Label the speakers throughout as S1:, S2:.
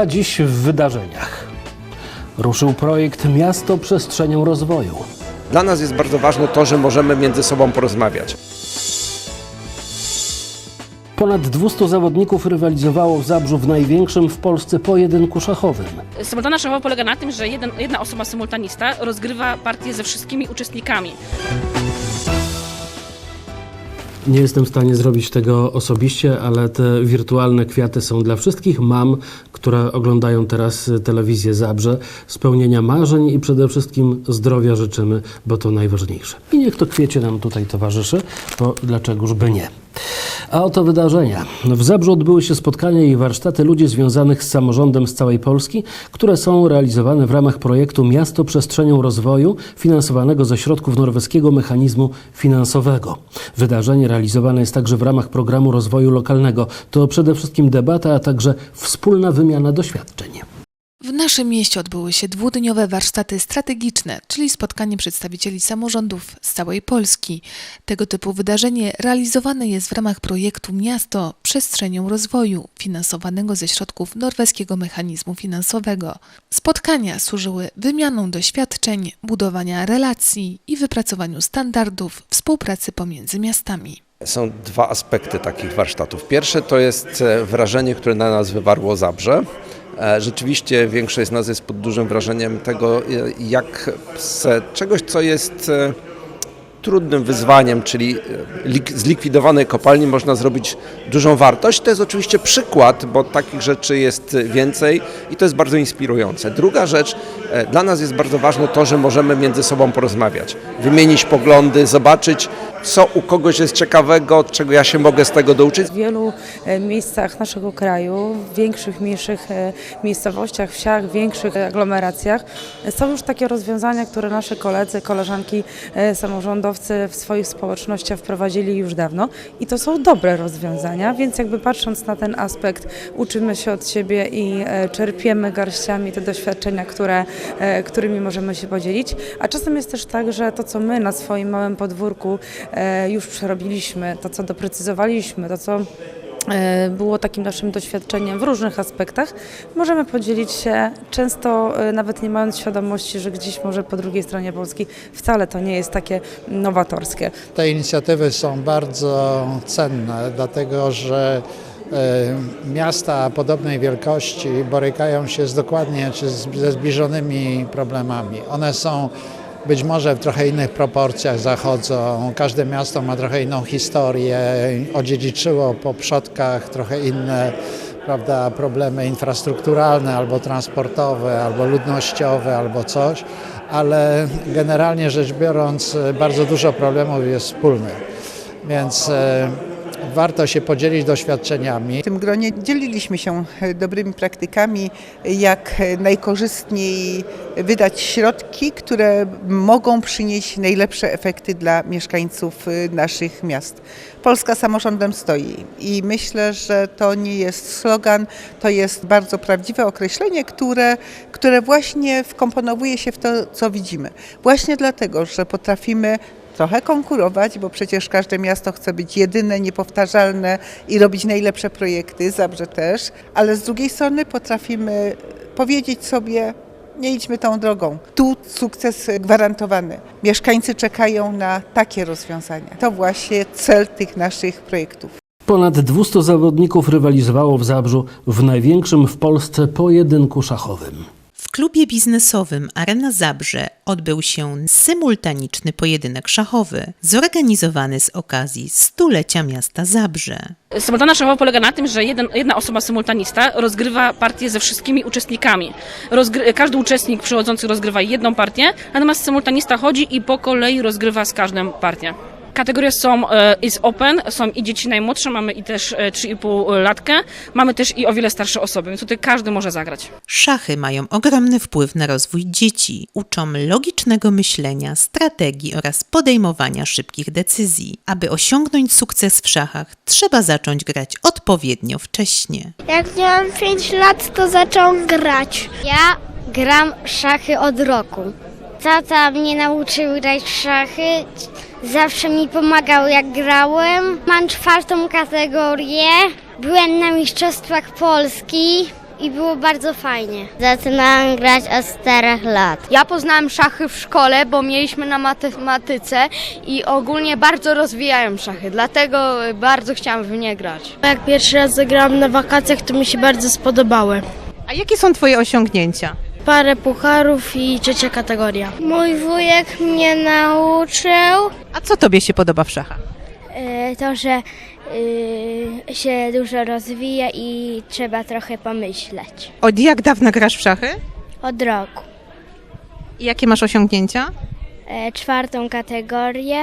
S1: A dziś w wydarzeniach. Ruszył projekt Miasto Przestrzenią Rozwoju.
S2: Dla nas jest bardzo ważne to, że możemy między sobą porozmawiać.
S1: Ponad 200 zawodników rywalizowało w Zabrzu w największym w Polsce pojedynku szachowym.
S3: Symultana szachowa polega na tym, że jeden, jedna osoba symultanista rozgrywa partię ze wszystkimi uczestnikami.
S1: Nie jestem w stanie zrobić tego osobiście, ale te wirtualne kwiaty są dla wszystkich mam, które oglądają teraz telewizję Zabrze. Spełnienia marzeń i przede wszystkim zdrowia życzymy, bo to najważniejsze. I niech to kwiecie nam tutaj towarzyszy, bo dlaczegoż by nie. A oto wydarzenia. W Zabrzu odbyły się spotkania i warsztaty ludzi związanych z samorządem z całej Polski, które są realizowane w ramach projektu Miasto Przestrzenią Rozwoju, finansowanego ze środków norweskiego mechanizmu finansowego. Wydarzenie realizowane jest także w ramach programu rozwoju lokalnego. To przede wszystkim debata, a także wspólna wymiana doświadczeń.
S4: W naszym mieście odbyły się dwudniowe warsztaty strategiczne, czyli spotkanie przedstawicieli samorządów z całej Polski. Tego typu wydarzenie realizowane jest w ramach projektu Miasto Przestrzenią Rozwoju, finansowanego ze środków norweskiego mechanizmu finansowego. Spotkania służyły wymianą doświadczeń, budowania relacji i wypracowaniu standardów współpracy pomiędzy miastami.
S2: Są dwa aspekty takich warsztatów. Pierwsze to jest e, wrażenie, które na nas wywarło Zabrze. E, Rzeczywiście większość z nas jest pod dużym wrażeniem tego, e, jak z czegoś, co jest e, trudnym wyzwaniem, czyli e, lik- z likwidowanej kopalni można zrobić dużą wartość. To jest oczywiście przykład, bo takich rzeczy jest więcej i to jest bardzo inspirujące. Druga rzecz, e, dla nas jest bardzo ważne to, że możemy między sobą porozmawiać, wymienić poglądy, zobaczyć, co u kogoś jest ciekawego, czego ja się mogę z tego douczyć.
S5: W wielu e, miejscach naszego kraju, w większych, mniejszych e, miejscowościach, wsiach, większych aglomeracjach e, są już takie rozwiązania, które nasze koledzy, koleżanki, e, w swoich społecznościach wprowadzili już dawno i to są dobre rozwiązania, więc jakby patrząc na ten aspekt uczymy się od siebie i e, czerpiemy garściami te doświadczenia, które, e, którymi możemy się podzielić, a czasem jest też tak, że to co my na swoim małym podwórku e, już przerobiliśmy, to co doprecyzowaliśmy, to co było takim naszym doświadczeniem w różnych aspektach, możemy podzielić się, często e, nawet nie mając świadomości, że gdzieś może po drugiej stronie Polski wcale to nie jest takie nowatorskie.
S6: Te inicjatywy są bardzo cenne, dlatego że e, miasta podobnej wielkości borykają się z dokładnie czy ze zbliżonymi problemami. One są być może w trochę innych proporcjach zachodzą. Każde miasto ma trochę inną historię, odziedziczyło po przodkach trochę inne prawda, problemy infrastrukturalne albo transportowe, albo ludnościowe, albo coś, ale generalnie rzecz biorąc bardzo dużo problemów jest wspólnych. Więc e, warto się podzielić doświadczeniami.
S7: W tym gronie dzieliliśmy się e, dobrymi praktykami, jak e, najkorzystniej wydać środki, które mogą przynieść najlepsze efekty dla mieszkańców e, naszych miast. Polska samorządem stoi i myślę, że to nie jest slogan, to jest bardzo prawdziwe określenie, które, które właśnie wkomponowuje się w to, co widzimy. Właśnie dlatego, że potrafimy trochę konkurować, bo przecież każde miasto chce być jedyne, niepowtarzalne i robić najlepsze projekty, Zabrze też, ale z drugiej strony potrafimy powiedzieć sobie, nie idźmy tą drogą. Tu sukces gwarantowany. Mieszkańcy czekają na takie rozwiązania. To właśnie cel tych naszych projektów.
S1: Ponad 200 zawodników rywalizowało w Zabrzu w największym w Polsce pojedynku szachowym.
S8: Klubie biznesowym Arena Zabrze odbył się symultaniczny pojedynek szachowy, zorganizowany z okazji stulecia miasta Zabrze.
S3: Symultana szachowa polega na tym, że jeden, jedna osoba symultanista rozgrywa partię ze wszystkimi uczestnikami. Rozgry- każdy uczestnik przychodzący rozgrywa jedną partię, natomiast symultanista chodzi i po kolei rozgrywa z każdym partię. Kategorie są e, is open, są i dzieci najmłodsze, mamy i też e, 3,5 latkę, mamy też i o wiele starsze osoby, więc tutaj każdy może zagrać.
S8: Szachy mają ogromny wpływ na rozwój dzieci, uczą logicznego myślenia, strategii oraz podejmowania szybkich decyzji. Aby osiągnąć sukces w szachach, trzeba zacząć grać odpowiednio wcześnie.
S9: Jak miałam 5 lat, to zacząłem grać. Ja gram szachy od roku. Tata mnie nauczył grać w szachy. Zawsze mi pomagał jak grałem. Mam czwartą kategorię. Byłem na Mistrzostwach Polski. i było bardzo fajnie. Zaczynałam grać od 4 lat.
S10: Ja poznałem szachy w szkole, bo mieliśmy na matematyce i ogólnie bardzo rozwijają szachy, dlatego bardzo chciałam w nie grać.
S9: Jak pierwszy raz zagrałam na wakacjach, to mi się bardzo spodobały.
S8: A jakie są Twoje osiągnięcia?
S9: Parę pucharów i trzecia kategoria. Mój wujek mnie nauczył
S8: A co Tobie się podoba w szachach?
S9: e, to, że e, się dużo rozwija i trzeba trochę pomyśleć.
S8: Od jak dawna grasz w szachy?
S9: Od roku.
S8: I jakie masz osiągnięcia?
S9: E, czwartą kategorię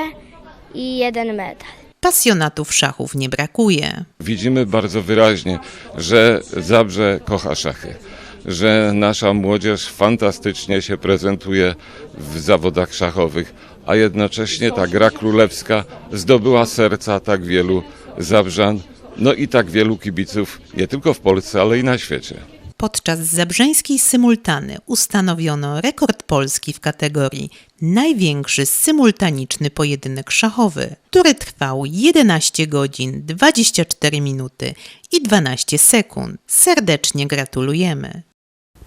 S9: i jeden medal.
S8: Pasjonatów szachów nie brakuje.
S11: Widzimy bardzo wyraźnie, że Zabrze kocha szachy, że nasza młodzież fantastycznie się prezentuje w zawodach szachowych, a jednocześnie ta gra królewska zdobyła serca tak wielu Zabrzan, no i tak wielu kibiców, nie tylko w Polsce, ale i na świecie.
S8: Podczas zabrzeńskiej symultany ustanowiono rekord Polski w kategorii największy symultaniczny pojedynek szachowy, który trwał 11 godzin, 24 minuty i 12 sekund. Serdecznie gratulujemy.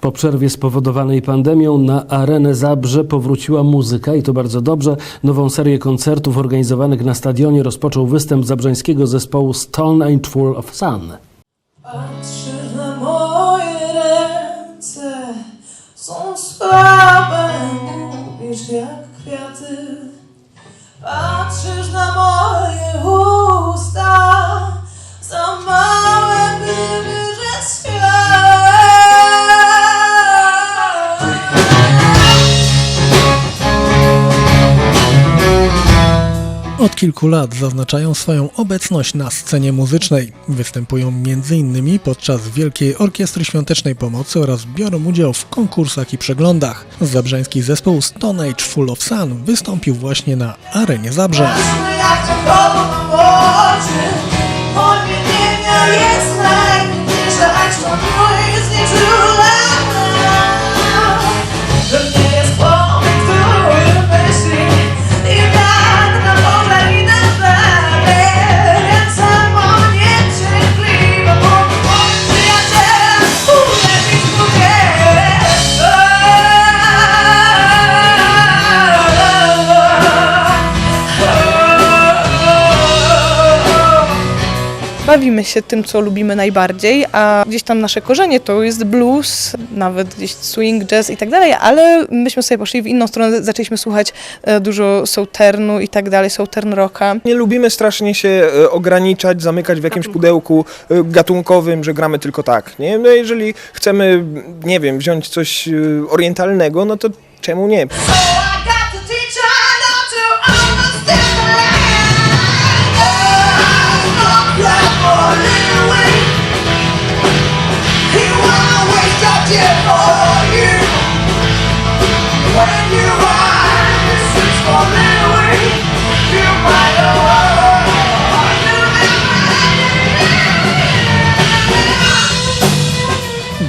S1: Po przerwie spowodowanej pandemią na arenę Zabrze powróciła muzyka i to bardzo dobrze. Nową serię koncertów organizowanych na stadionie rozpoczął występ zabrzeńskiego zespołu Stone Age Full of Sun.
S12: Patrzysz na moje ręce, są słabe, mówisz jak kwiaty. Patrzysz na moje
S13: Od kilku lat zaznaczają swoją obecność na scenie muzycznej. Występują m.in. podczas Wielkiej Orkiestry Świątecznej Pomocy oraz biorą udział w konkursach i przeglądach. Zabrzeński zespół Stone Age Full of Sun wystąpił właśnie na arenie Zabrze.
S12: Jest
S14: się tym, co lubimy najbardziej, a gdzieś tam nasze korzenie to jest blues, nawet gdzieś swing, jazz i tak dalej, ale myśmy sobie poszli w inną stronę, zaczęliśmy słuchać e, dużo souternu i tak dalej, southern rocka.
S15: Nie lubimy strasznie się e, ograniczać, zamykać w jakimś pudełku e, gatunkowym, że gramy tylko tak. Nie? No jeżeli chcemy, nie wiem, wziąć coś orientalnego, no to czemu nie?
S12: So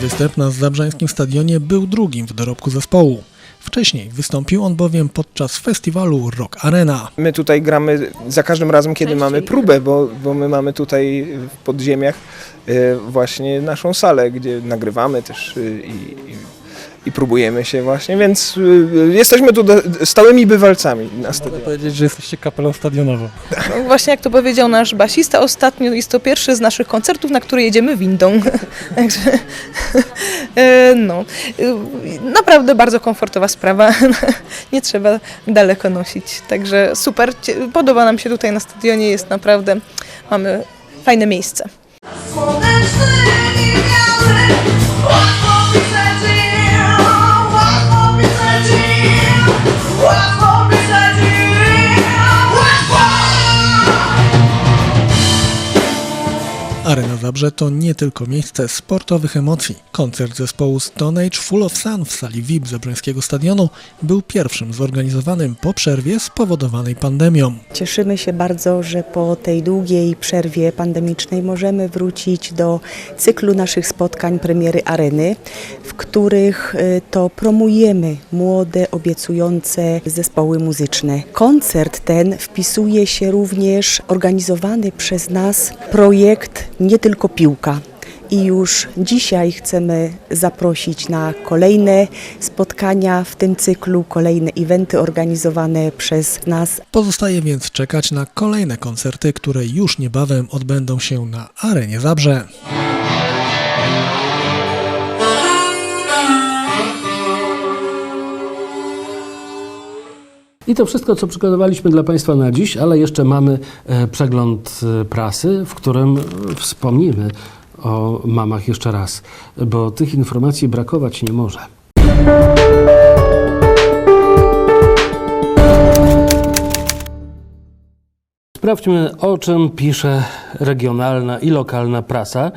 S13: Występ na zabrzeńskim stadionie był drugim w dorobku zespołu. Wcześniej wystąpił on bowiem podczas festiwalu Rock Arena.
S15: My tutaj gramy za każdym razem, kiedy mamy próbę, bo, bo my mamy tutaj w podziemiach e, właśnie naszą salę, gdzie nagrywamy też e, i, i, próbujemy się właśnie, więc e, jesteśmy tu do, stałymi bywalcami na stadionie.
S13: powiedzieć, że jesteście kapelą stadionową.
S14: No, właśnie jak to powiedział nasz basista ostatnio, jest to pierwszy z naszych koncertów, na który jedziemy windą. Także e, no, e, naprawdę bardzo komfortowa sprawa, nie trzeba daleko nosić, także super, Cie- podoba nam się tutaj na stadionie, jest naprawdę, mamy fajne miejsce.
S12: Słoneczny
S13: Zabrze to nie tylko miejsce sportowych emocji. Koncert zespołu Stone Age Full of Sun w sali VIP Zabrzeńskiego Stadionu był pierwszym zorganizowanym po przerwie spowodowanej pandemią.
S16: Cieszymy się bardzo, że po tej długiej przerwie pandemicznej możemy wrócić do cyklu naszych spotkań premiery Areny, w których y, to promujemy młode, obiecujące zespoły muzyczne. Koncert ten wpisuje się również organizowany przez nas projekt Nie tylko piłka. i już dzisiaj chcemy zaprosić na kolejne spotkania w tym cyklu, kolejne eventy organizowane przez nas.
S13: Pozostaje więc czekać na kolejne koncerty, które już niebawem odbędą się na arenie Zabrze.
S1: I to wszystko, co przygotowaliśmy dla Państwa na dziś, ale jeszcze mamy e, przegląd e, prasy, w którym e, wspomnimy o mamach jeszcze raz, bo tych informacji brakować nie może. Sprawdźmy, o czym pisze regionalna i lokalna prasa.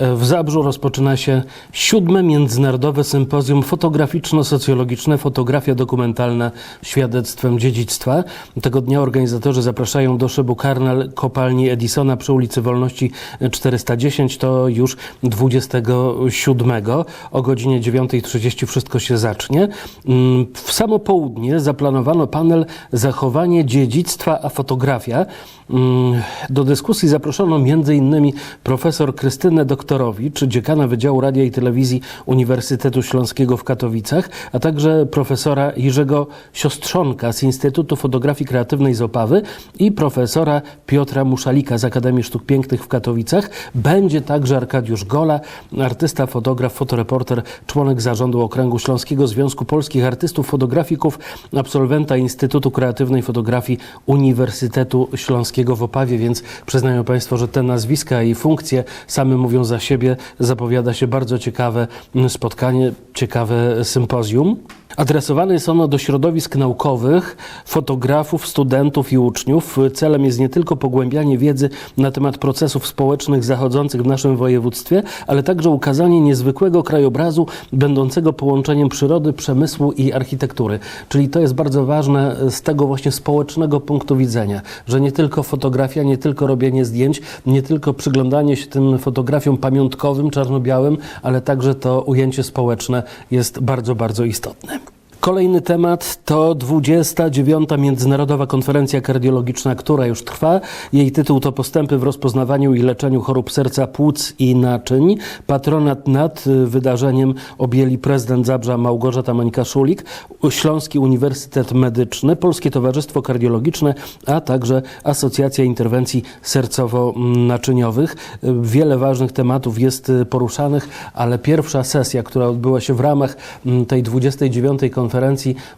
S1: W Zabrzu rozpoczyna się siódme Międzynarodowe Sympozjum Fotograficzno-Socjologiczne Fotografia dokumentalna świadectwem dziedzictwa. Tego dnia organizatorzy zapraszają do szybu Karnal kopalni Edisona przy ulicy Wolności 410. To już 27. O godzinie 9.30 wszystko się zacznie. Mm, W samo południe zaplanowano panel Zachowanie dziedzictwa a fotografia. Mm, Do dyskusji zaproszono m.in. profesor Krystynę Doktorowicz, dziekana Wydziału Radia i Telewizji Uniwersytetu Śląskiego w Katowicach, a także profesora Jerzego Siostrzonka z Instytutu Fotografii Kreatywnej z Opawy i profesora Piotra Muszalika z Akademii Sztuk Pięknych w Katowicach. Będzie także Arkadiusz Gola, artysta, fotograf, fotoreporter, członek zarządu Okręgu Śląskiego Związku Polskich Artystów Fotografików, absolwenta Instytutu Kreatywnej Fotografii Uniwersytetu Śląskiego w Opawie, więc przyznają Państwo, że te nazwiska i funkcje same mówią za siebie. Zapowiada się bardzo ciekawe spotkanie, ciekawe sympozjum. Adresowane jest ono do środowisk naukowych, fotografów, studentów i uczniów. Celem jest nie tylko pogłębianie wiedzy na temat procesów społecznych zachodzących w naszym województwie, ale także ukazanie niezwykłego krajobrazu będącego połączeniem przyrody, przemysłu i architektury. Czyli to jest bardzo ważne z tego właśnie społecznego punktu widzenia, że nie tylko fotografia, nie tylko robienie zdjęć, nie tylko przyglądanie się tym fotografiom pamiątkowym, czarno-białym, ale także to ujęcie społeczne jest bardzo, bardzo istotne. Kolejny temat to 29. Międzynarodowa Konferencja Kardiologiczna, która już trwa. Jej tytuł to Postępy w rozpoznawaniu i leczeniu chorób serca, płuc i naczyń. Patronat nad y, wydarzeniem objęli prezydent Zabrza Małgorzata Mańka-Szulik, Śląski Uniwersytet Medyczny, Polskie Towarzystwo Kardiologiczne, a także Asocjacja Interwencji Sercowo-Naczyniowych. Y, Wiele ważnych tematów jest y, poruszanych, ale pierwsza sesja, która odbyła się w ramach mm, tej 29. konferencji,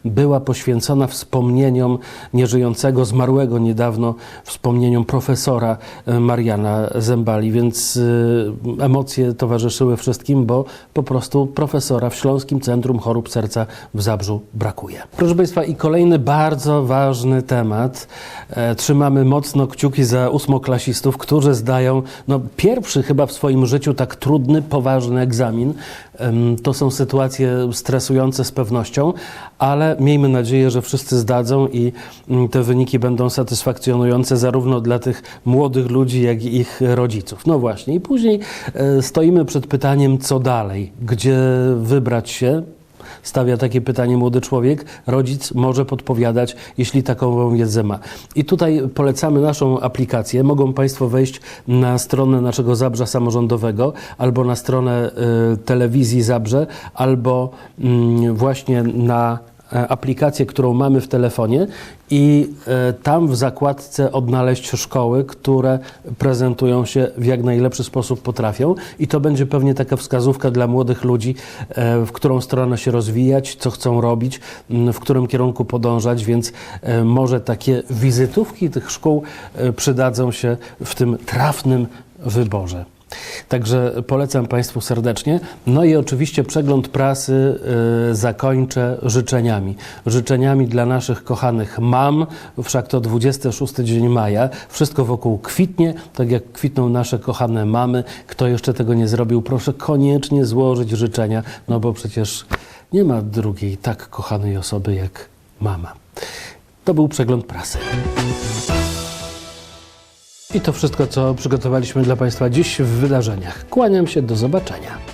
S1: była poświęcona wspomnieniom nieżyjącego, zmarłego niedawno wspomnieniom profesora e, Mariana Zembali, więc e, emocje towarzyszyły wszystkim, bo po prostu profesora w Śląskim Centrum Chorób Serca w Zabrzu brakuje. Proszę Państwa, i kolejny bardzo ważny temat. E, Trzymamy mocno kciuki za ósmoklasistów, którzy zdają no, pierwszy chyba w swoim życiu tak trudny, poważny egzamin. To są sytuacje stresujące z pewnością, ale miejmy nadzieję, że wszyscy zdadzą i mm, te wyniki będą satysfakcjonujące zarówno dla tych młodych ludzi, jak i ich rodziców. No właśnie, i później e, stoimy przed pytaniem, co dalej, gdzie wybrać się. Stawia takie pytanie młody człowiek, rodzic może podpowiadać, jeśli taką wiedzę ma. I tutaj polecamy naszą aplikację. Mogą Państwo wejść na stronę naszego Zabrza Samorządowego albo na stronę y, telewizji Zabrze, albo mm, właśnie na aplikację, którą mamy w telefonie i e, tam w zakładce odnaleźć szkoły, które prezentują się w jak najlepszy sposób potrafią i to będzie pewnie taka wskazówka dla młodych ludzi, e, w którą stronę się rozwijać, co chcą robić, w którym kierunku podążać, więc e, może takie wizytówki tych szkół e, przydadzą się w tym trafnym wyborze. Także polecam Państwu serdecznie. No i oczywiście przegląd prasy y, zakończę życzeniami. Życzeniami dla naszych kochanych mam, wszak to 26 dzień maja. Wszystko wokół kwitnie, tak jak kwitną nasze kochane mamy. Kto jeszcze tego nie zrobił, proszę koniecznie złożyć życzenia, no bo przecież nie ma drugiej tak kochanej osoby jak mama. To był przegląd prasy. I to wszystko, co przygotowaliśmy dla Państwa dziś w wydarzeniach. Kłaniam się, do zobaczenia.